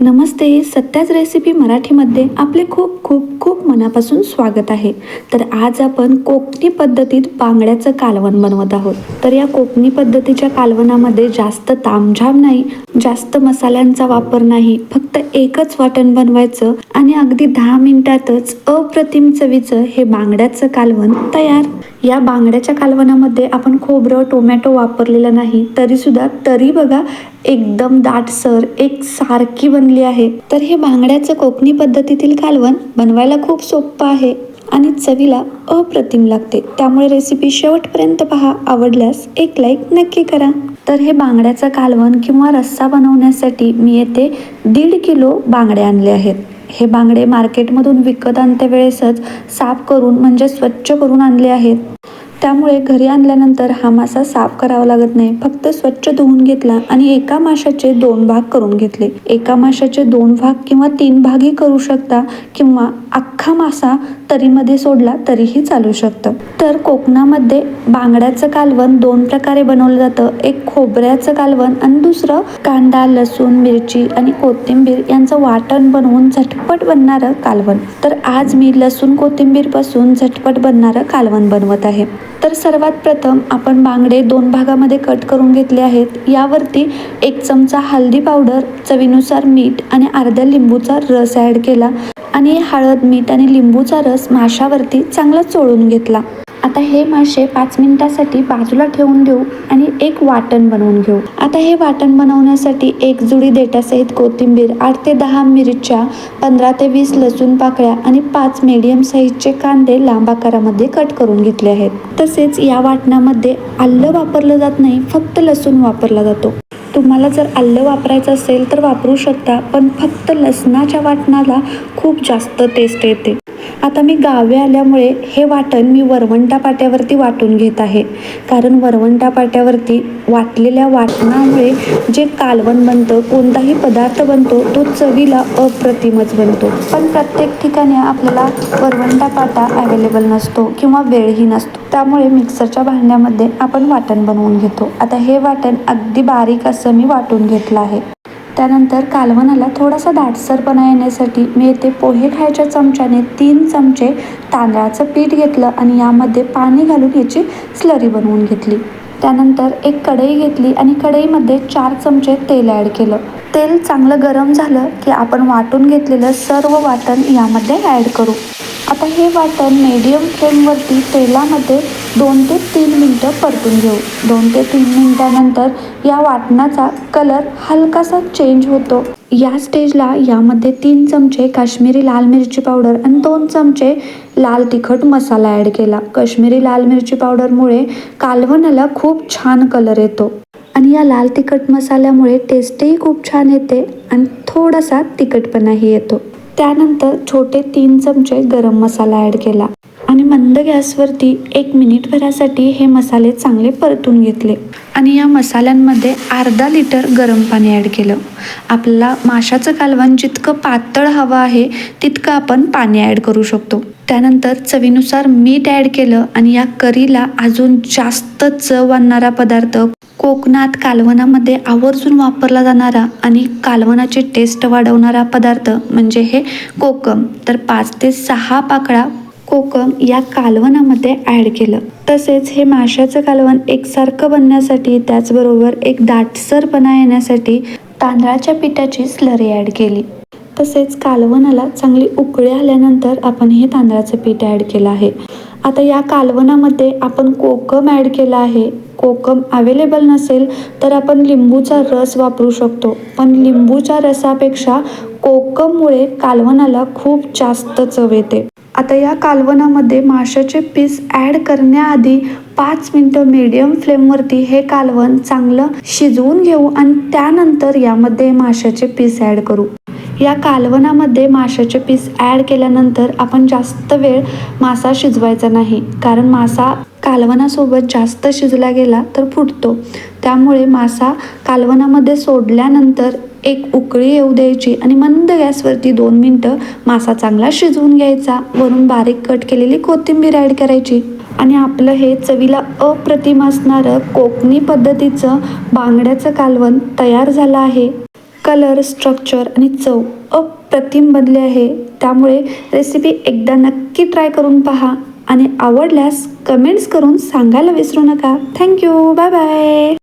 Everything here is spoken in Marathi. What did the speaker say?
नमस्ते सत्याच रेसिपी मराठीमध्ये आपले खूप खूप खूप मनापासून स्वागत आहे. तर आज आपण कोकणी पद्धतीत बांगड्याचं कालवण बनवत आहोत. तर या कोकणी पद्धतीच्या कालवणामध्ये जास्त तामझाम नाही जास्त मसाल्यांचा वापर नाही फक्त एकच वाटण बनवायचं आणि अगदी दहा मिनिटातच अप्रतिम चवीचं हे बांगड्याचं कालवण तयार. या बांगड्याच्या कालवणामध्ये आपण खोबरं टोमॅटो वापरलेलं नाही. तरीसुद्धा तरी बघा एकदम दाटसर एक सारखी बनली आहे. तर हे बांगड्याचं कोकणी पद्धतीतील कालवण बनवायला खूप सोपं आहे आणि चवीला अप्रतिम लागते. त्यामुळे रेसिपी शेवटपर्यंत पहा. आवडल्यास एक लाईक नक्की करा. तर हे बांगड्याचं कालवण किंवा रस्सा बनवण्यासाठी मी येथे दीड किलो बांगडे आणले आहेत. हे बांगडे मार्केटमधून विकत आणत्या वेळेसच साफ करून म्हणजे स्वच्छ करून आणले आहेत. त्यामुळे घरी आणल्यानंतर हा मासा साफ करावा लागत नाही. फक्त स्वच्छ धुवून घेतला आणि एका माशाचे दोन भाग करून घेतले. एका माशाचे दोन भाग किंवा तीन भागही करू शकता किंवा अख्खा मासा तरीमध्ये सोडला तरीही चालू शकतं. तर कोकणामध्ये बांगड्याचं कालवण दोन प्रकारे बनवलं जातं. एक खोबऱ्याचं कालवण आणि दुसरं कांदा लसूण मिरची आणि कोथिंबीर यांचं वाटण बनवून झटपट बनणारं कालवण. तर आज मी लसूण कोथिंबीरपासून झटपट बनणारं कालवण बनवत आहे. तर सर्वात प्रथम आपण बांगडे दोन भागामध्ये कट करून घेतले आहेत. यावरती एक चमचा हळदी पावडर चवीनुसार मीठ आणि अर्ध्या लिंबूचा रस ॲड केला. आणि हळद मीठ आणि लिंबूचा रस माशावरती चांगला चोळून घेतला. आता हे मासे पाच मिनिटासाठी बाजूला ठेवून देऊ आणि एक वाटण बनवून घेऊ. आता हे वाटण बनवण्यासाठी एक जुडी देठासहित कोथिंबीर आठ ते दहा मिरच्या पंधरा ते वीस लसूण पाकळ्या आणि पाच मीडियम साईजचे कांदे लांब आकारामध्ये कट करून घेतले आहेत. तसेच या वाटणामध्ये आलं वापरलं जात नाही फक्त लसूण वापरला जातो. तुम्हाला जर आलं वापरायचं असेल तर वापरू शकता पण फक्त लसणाच्या वाटणाला खूप जास्त टेस्ट येते. आता मी गावी आल्यामुळे हे वाटण मी वरवंटा पाट्यावरती वाटून घेत आहे. कारण वरवंटा पाट्यावरती वाटलेल्या वाटणामुळे जे कालवण बनतं कोणताही पदार्थ बनतो तो चवीला अप्रतिमच बनतो. पण प्रत्येक ठिकाणी आपल्याला वरवंटा पाटा अवेलेबल नसतो किंवा वेळही नसतो. त्यामुळे मिक्सरच्या भांड्यामध्ये आपण वाटण बनवून घेतो. आता हे वाटण अगदी बारीक असं मी वाटून घेतलं आहे. त्यानंतर कालवणाला थोडासा दाटसरपणा येण्यासाठी मी येथे पोहे खायच्या चमच्याने तीन चमचे तांदळाचं पीठ घेतलं आणि यामध्ये पाणी घालून याची स्लरी बनवून घेतली. त्यानंतर एक कढई घेतली आणि कढईमध्ये चार चमचे तेल ॲड केलं. तेल चांगलं गरम झालं की आपण वाटून घेतलेलं सर्व वाटण यामध्ये ॲड करू. आता हे वाटण मीडियम फ्लेमवरती तेलामध्ये दोन ते तीन मिनटं परतून घेऊ. दोन ते तीन मिनटानंतर या वाटणाचा कलर हलकासा चेंज होतो. या स्टेजला यामध्ये तीन चमचे काश्मीरी लाल मिरची पावडर आणि दोन चमचे लाल तिखट मसाला ॲड केला. काश्मीरी लाल मिरची पावडरमुळे कालवणाला खूप छान कलर येतो. आणि या लाल तिखट मसाल्यामुळे टेस्टही खूप छान येते आणि थोडासा तिखटपणाही येतो. त्यानंतर छोटे तीन चमचे गरम मसाला ॲड केला आणि मंद गॅसवरती एक मिनिटभरासाठी हे मसाले चांगले परतून घेतले. आणि या मसाल्यांमध्ये अर्धा लिटर गरम पाणी ॲड केलं. आपल्याला माशाचं कालवण जितकं पातळ हवं आहे तितकं आपण पाणी ॲड करू शकतो. त्यानंतर चवीनुसार मीठ ॲड केलं आणि या करीला अजून जास्त चव आणणारा पदार्थ कोकणात कालवणामध्ये आवर्जून वापरला जाणारा आणि कालवणाची टेस्ट वाढवणारा पदार्थ म्हणजे हे कोकम. तर पाच ते सहा पाकळा कोकम या कालवणामध्ये ॲड केलं. तसेच हे माशाचं कालवण एकसारखं बनण्यासाठी त्याचबरोबर एक दाटसरपणा येण्यासाठी तांदळाच्या पिठाची स्लरी ॲड केली. तसेच कालवणाला चांगली उकळी आल्यानंतर आपण हे तांदळाचं पीठ ॲड केलं आहे. आता या कालवणामध्ये आपण कोकम ॲड केला आहे. कोकम अवेलेबल नसेल तर आपण लिंबूचा रस वापरू शकतो. पण लिंबूच्या रसापेक्षा कोकममुळे कालवणाला खूप जास्त चव येते. आता या कालवणामध्ये माशाचे पीस ॲड करण्याआधी पाच मिनटं मीडियम फ्लेमवरती हे कालवण चांगलं शिजवून घेऊ आणि त्यानंतर यामध्ये माशाचे पीस ॲड करू. या कालवणामध्ये माशाचे पीस ॲड केल्यानंतर आपण जास्त वेळ मासा शिजवायचा नाही. कारण मासा कालवणासोबत जास्त शिजला गेला तर फुटतो. त्यामुळे मासा कालवणामध्ये सोडल्यानंतर एक उकळी येऊ द्यायची आणि मंद गॅसवरती दोन मिनटं मासा चांगला शिजवून घ्यायचा. वरून बारीक कट केलेली कोथिंबीर ॲड करायची. आणि आपलं हे चवीला अप्रतिम असणारं कोकणी पद्धतीचं बांगड्याचं कालवण तयार झालं आहे. कलर स्ट्रक्चर आणि चव अप्रतिम बनले आहे. त्यामुळे रेसिपी एकदा नक्की ट्राय करून पहा आणि आवडल्यास कमेंट्स करून सांगायला विसरू नका. Thank you bye bye